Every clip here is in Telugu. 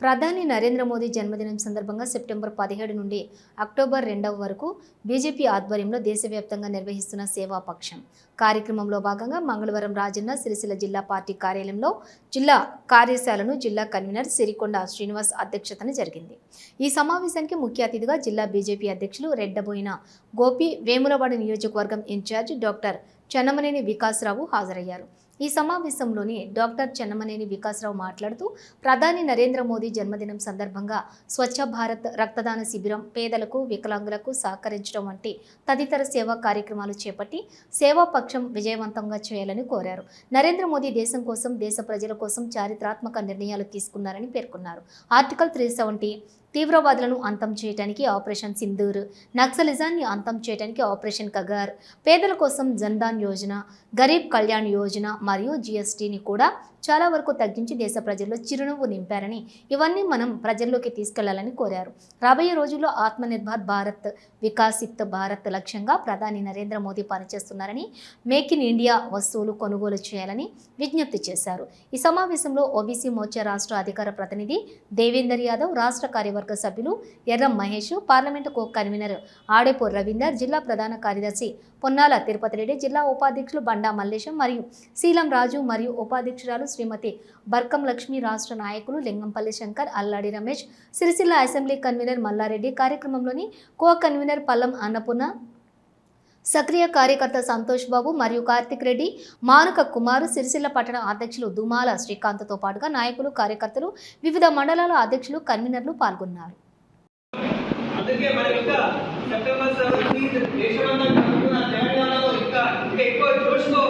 ప్రధాని నరేంద్ర మోదీ జన్మదినం సందర్భంగా సెప్టెంబర్ పదిహేడు నుండి అక్టోబర్ రెండవ వరకు బీజేపీ ఆధ్వర్యంలో దేశవ్యాప్తంగా నిర్వహిస్తున్న సేవా పక్షం. కార్యక్రమంలో భాగంగా మంగళవారం రాజన్న సిరిసిల్ల జిల్లా పార్టీ కార్యాలయంలో జిల్లా కార్యశాలను జిల్లా కన్వీనర్ సిరికొండ శ్రీనివాస్ అధ్యక్షతన జరిగింది. ఈ సమావేశానికి ముఖ్య అతిథిగా జిల్లా బీజేపీ అధ్యక్షులు రెడ్డబోయిన గోపి వేములవాడ నియోజకవర్గం ఇన్ఛార్జ్ డాక్టర్ చెన్నమనేని వికాసరావు హాజరయ్యారు. ఈ సమావేశంలోని డాక్టర్ చెన్నమనేని వికాసరావు మాట్లాడుతూ ప్రధాని నరేంద్ర మోదీ జన్మదినం సందర్భంగా స్వచ్ఛ భారత్ రక్తదాన శిబిరం పేదలకు వికలాంగులకు సహకరించడం వంటి తదితర సేవా కార్యక్రమాలు చేపట్టి సేవా పక్షం విజయవంతంగా చేయాలని కోరారు. నరేంద్ర మోదీ దేశం కోసం దేశ ప్రజల కోసం చారిత్రాత్మక నిర్ణయాలు తీసుకున్నారని పేర్కొన్నారు. ఆర్టికల్ త్రీ సెవెంటీ తీవ్రవాదులను అంతం చేయడానికి ఆపరేషన్ సింధూర్ నక్సలిజాన్ని అంతం చేయడానికి ఆపరేషన్ కగార్ పేదల కోసం జన్ధాన్ యోజన గరీబ్ కళ్యాణ్ యోజన మరియు జిఎస్టీని కూడా చాలా వరకు తగ్గించి దేశ ప్రజల్లో చిరునవ్వు నింపారని ఇవన్నీ మనం ప్రజల్లోకి తీసుకెళ్ళాలని కోరారు. రాబోయే రోజుల్లో ఆత్మనిర్భర్ భారత్ వికాసిత్ భారత్ లక్ష్యంగా ప్రధాని నరేంద్ర మోదీ పనిచేస్తున్నారని మేక్ ఇన్ ఇండియా వస్తువులు కొనుగోలు చేయాలని విజ్ఞప్తి చేశారు. ఈ సమావేశంలో ఓబీసీ మోర్చా రాష్ట్ర అధికార ప్రతినిధి దేవేందర్ యాదవ్ రాష్ట్ర కార్యవర్గ సభ్యులు Erram Mahesh parliament co convener Adepur Ravinder జిల్లా ప్రధాన కార్యదర్శి పొన్నాల తిరుపతి రెడ్డి జిల్లా ఉపాధ్యక్షులు బండా మల్లేశం మరియు సి శీలం రాజు మరియు ఉపాధ్యక్షురాలు శ్రీమతి బర్కం లక్ష్మి రాష్ట్ర నాయకులు లింగంపల్లి శంకర్ అల్లాడి రమేష్ సిరిసిల్ల అసెంబ్లీ కన్వీనర్ మల్లారెడ్డి కార్యక్రమంలోని కో కన్వీనర్ పల్లం అన్నపూర్ణ సక్రియ కార్యకర్త సంతోష్ బాబు మరియు కార్తిక్ రెడ్డి మానుక కుమారు సిరిసిల్ల పట్టణ అధ్యక్షులు దుమాల శ్రీకాంత్తో పాటుగా నాయకులు కార్యకర్తలు వివిధ మండలాల అధ్యక్షులు కన్వీనర్లు పాల్గొన్నారు. అందుకే మనం ఇంకా సెప్టెంబర్ సెవెంటీన్త్ దేశమంతా ఇంకా ఇంకా ఎక్కువ జోష్లో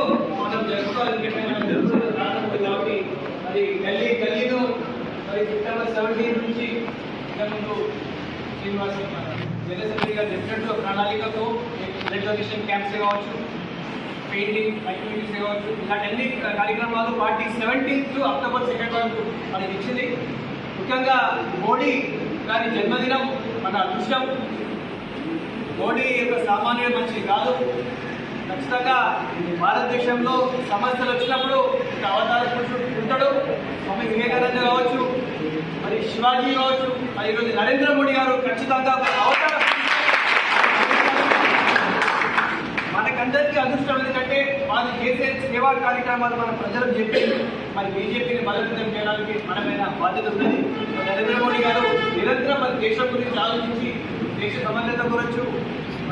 మనం చెప్పి కాబట్టి మరి గల్లీ గల్లీను మరి సెప్టెంబర్ సెవెంటీన్ నుంచి ఇంకా ముందు శ్రీనివాస్ గారు చెప్పినట్టు ప్రణాళికతో బ్లడ్ డొనేషన్ క్యాంప్స్ కావచ్చు పెయింటింగ్ యాక్టివిటీస్ కావచ్చు ఇలాంటి కార్యక్రమాలు పార్టీ సెవెంటీన్త్ అక్టోబర్ సెకండ్ వరకు మనకి ఇచ్చింది ముఖ్యంగా మోడీ గారి జన్మదినం మన అదృష్టం మోడీ యొక్క సామాన్య మనిషి కాదు ఖచ్చితంగా భారతదేశంలో సమస్యలు వచ్చినప్పుడు అవతార పురుషుడు ఉంటాడు. స్వామి వివేకానంద కావచ్చు మరి శివాజీ కావచ్చు మరి ఈరోజు నరేంద్ర మోడీ గారు ఖచ్చితంగా అవతార మనకందరికీ అదృష్టం ఎందుకంటే వాళ్ళు చేసే సేవా కార్యక్రమాలు మన ప్రజలకు చెప్పి మరి బీజేపీని బలోపేతం చేయడానికి మనమైన బాధ్యత ఉన్నది. నరేంద్ర మోడీ గారు నిరంతరం మన దేశం గురించి ఆలోచించి దేశ సమన్వయత గురించి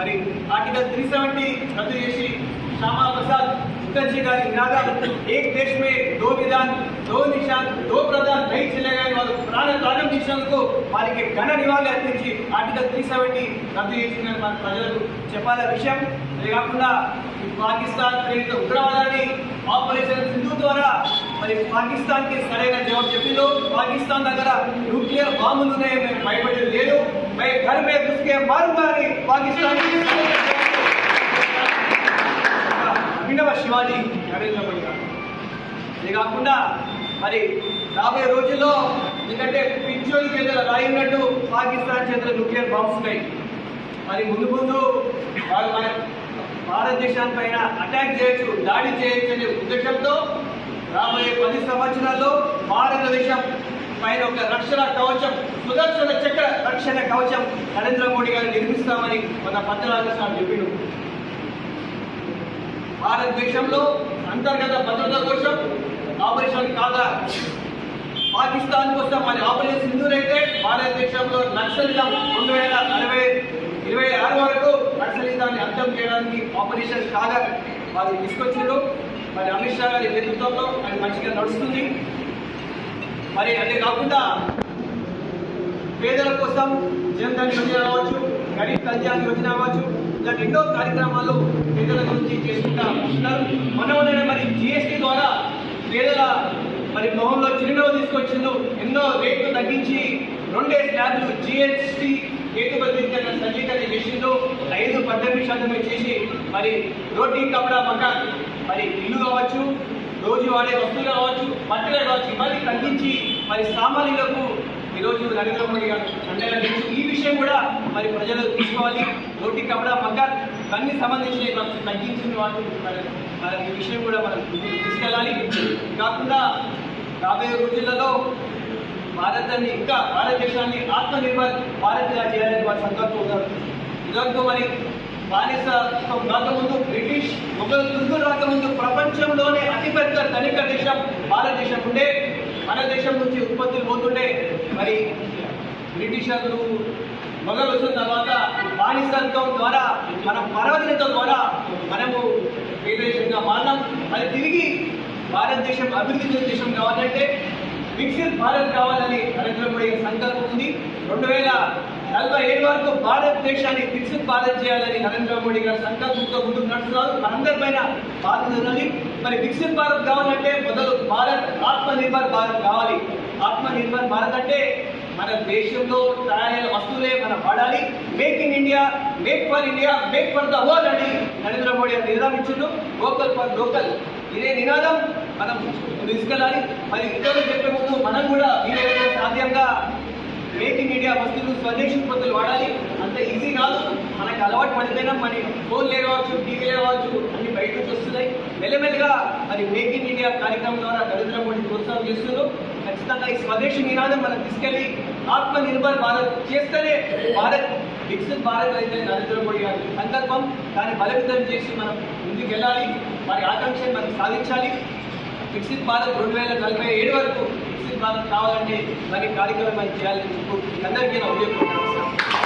మరి ఆర్టికల్ త్రీ సెవెంటీ రద్దు చేసి శ్యామా ప్రసాద్ ముఖర్జీ గారి నినాదాలు ఏక్ దేశ్ మే దో విధాన్ దో నిషాన్ దో ప్రధాన్ నై చెల్లెగా వాళ్ళు ప్రాణ త్యాగం చేసినందుకు వారికి ఘన నివాళి అర్పించి ఆర్టికల్ త్రీ సెవెంటీ రద్దు చేసిందని మన ప్రజలకు చెప్పాల విషయం. అది కాకుండా పాకిస్తాన్ ప్రేరిత ఉగ్రవాదాన్ని ఆపరేషన్ సింధు ద్వారా మరి పాకిస్తాన్కి సరైన జవాబు చెప్పిందో పాకిస్తాన్ దగ్గర న్యూక్లియర్ బాంబులు ఉన్నాయని లేదు మై ఘర్ మే ఘుస్కే మారుగా అని పాకిస్తాన్. అభినవ శివాజీ నరేంద్ర మోడీ ఇది కాకుండా మరి రాబోయే రోజుల్లో ఎందుకంటే పిచ్చోడి చేతుల రాయినట్టు పాకిస్తాన్ చేతుల న్యూక్లియర్ బాంబ్స్ ఉన్నాయి. మరి ముందు ముందు వాళ్ళు భారతదేశాన్ని పైన అటాక్ చేయొచ్చు దాడి చేయొచ్చు అనే ఉద్దేశంతో రాబోయే పది సంవత్సరాల్లో భారతదేశం పైన ఒక రక్షణ కవచం సుదర్శన చక్ర రక్షణ కవచం నరేంద్ర మోడీ గారు నిర్మిస్తామని మన పత్రాలు చెప్పిండు. భారతదేశంలో అంతర్గత భద్రత కోసం ఆపరేషన్ కాదా పాకిస్తాన్ కోసం మరి ఆపరేషన్ సింధూర్ అయితే భారతదేశంలో నక్సలిజం రెండు వేల అరవై ఇరవై ఆరు వరకు నక్సలిజాన్ని అర్థం చేయడానికి ఆపరేషన్ కాగా వారు తీసుకొచ్చారు మరి అమిత్ షా గారి నేతృత్వంలో అది మంచిగా నడుస్తుంది. మరి అదే కాకుండా పేదల కోసం జన్ధన్ యోజన కావచ్చు గరీబ్ కళ్యాణ్ యోజన కావచ్చు ఇలాంటి ఎన్నో కార్యక్రమాలు పేదల గురించి చేసుకుంటా వస్తున్నారు మరి జిఎస్టీ ద్వారా పేదల మరి మొహంలో చిరునవ్వు తీసుకొచ్చిండు. ఎన్నో రేట్లు తగ్గించి రెండే స్లాబ్లు జిఎస్టీ ఏకబద్ధీకరణ సజ్జీకరణ చేసిండు. ఐదు పద్దెనిమిది శాతమే చేసి మరి రోటీ కపడా మకాన్ మరి ఇల్లు కావచ్చు రోజు వాడే వస్తువులు కావచ్చు బట్టలు నుంచి మరి సామాన్యులకు ఈరోజు నరేంద్ర మోడీ గారు అండగా ఈ విషయం కూడా మరి ప్రజలు తీసుకోవాలి. రోటీ కపడా మకాన్ ఇవన్నీ సంబంధించిన మనకు తగ్గించిన వాళ్ళు మరి ఈ విషయం కూడా మనం తీసుకెళ్ళాలి. కాకుండా రాబోయే రోజులలో భారతాన్ని ఇంకా భారతదేశాన్ని ఆత్మనిర్భర్ భారత్గా చేయాలని వారి సంకల్పం ఉన్నారు. ఇదంతా మరి బానిసత్వం రాకముందు బ్రిటిష్ మొఘల్ తుర్కులు రాకముందు ప్రపంచంలోనే అతిపెద్ద ధనిక దేశం భారతదేశం ఉండే మన దేశం నుంచి ఉత్పత్తులు పోతుంటే మరి బ్రిటిషర్లు మొఘలు వచ్చిన తర్వాత బానిసత్వం ద్వారా మన పరవదినత ద్వారా మనము ఏ దేశంగా మారినాం అది తిరిగి భారతదేశం అభివృద్ధి చెందిన దేశం కావాలంటే వికసిత్ భారత్ కావాలని నరేంద్ర మోడీ సంకల్పం ఉంది. రెండు వేల నలభై ఏడు వరకు భారతదేశాన్ని వికసిత్ భారత్ చేయాలని నరేంద్ర మోడీ గారు సంకల్పంతో ముందుకు నడుస్తున్నారు మనందరిపైన బాధ్యత ఉన్నది మరి వికసిత్ భారత్ కావాలంటే మొదలు భారత్ ఆత్మనిర్భర్ భారత్ కావాలి. ఆత్మనిర్భర్ భారత్ అంటే మన దేశంలో తయారైన వస్తువులే మనం వాడాలి. Make in India make for India make for the world అని నరేంద్ర మోడీ గారు నినాదించుండు లోకల్ ఫర్ లోకల్ ఇదే నినాదం. మనం తీసుకెళ్ళాలి మరి ఇతరులు చెప్పే ముందు మనం కూడా వీలైతే సాధ్యంగా మేక్ ఇన్ ఇండియా వస్తువులు స్వదేశీ ఉత్పత్తులు వాడాలి. అంత ఈజీ కాదు. మనకి అలవాటు పడిపోయినా మన ఫోన్లే కావచ్చు టీవీలే కావచ్చు అన్ని బయట నుంచి వస్తున్నాయి. మెల్లమెల్లగా మరి మేక్ ఇన్ ఇండియా కార్యక్రమం ద్వారా నరేంద్ర మోడీ ప్రోత్సాహం చేస్తున్నారు. ఖచ్చితంగా ఈ స్వదేశీ నినాదం మనం తీసుకెళ్ళి ఆత్మ నిర్భర్ భారత్ చేస్తేనే భారత్ వికసిత్ భారత్ అయితే నరేంద్ర మోడీ గారి సంకల్పం. దాన్ని బలవితం చేసి మనం ముందుకు వెళ్ళాలి వారి ఆకాంక్షను మనం సాధించాలి. వికసిత్ భారత్ రెండు వేల నలభై ఏడు వరకు వికసిత్ భారత్ కావాలంటే మరి కార్యక్రమం చేయాలని చెప్పు అందరికీ నా ఉద్యోగం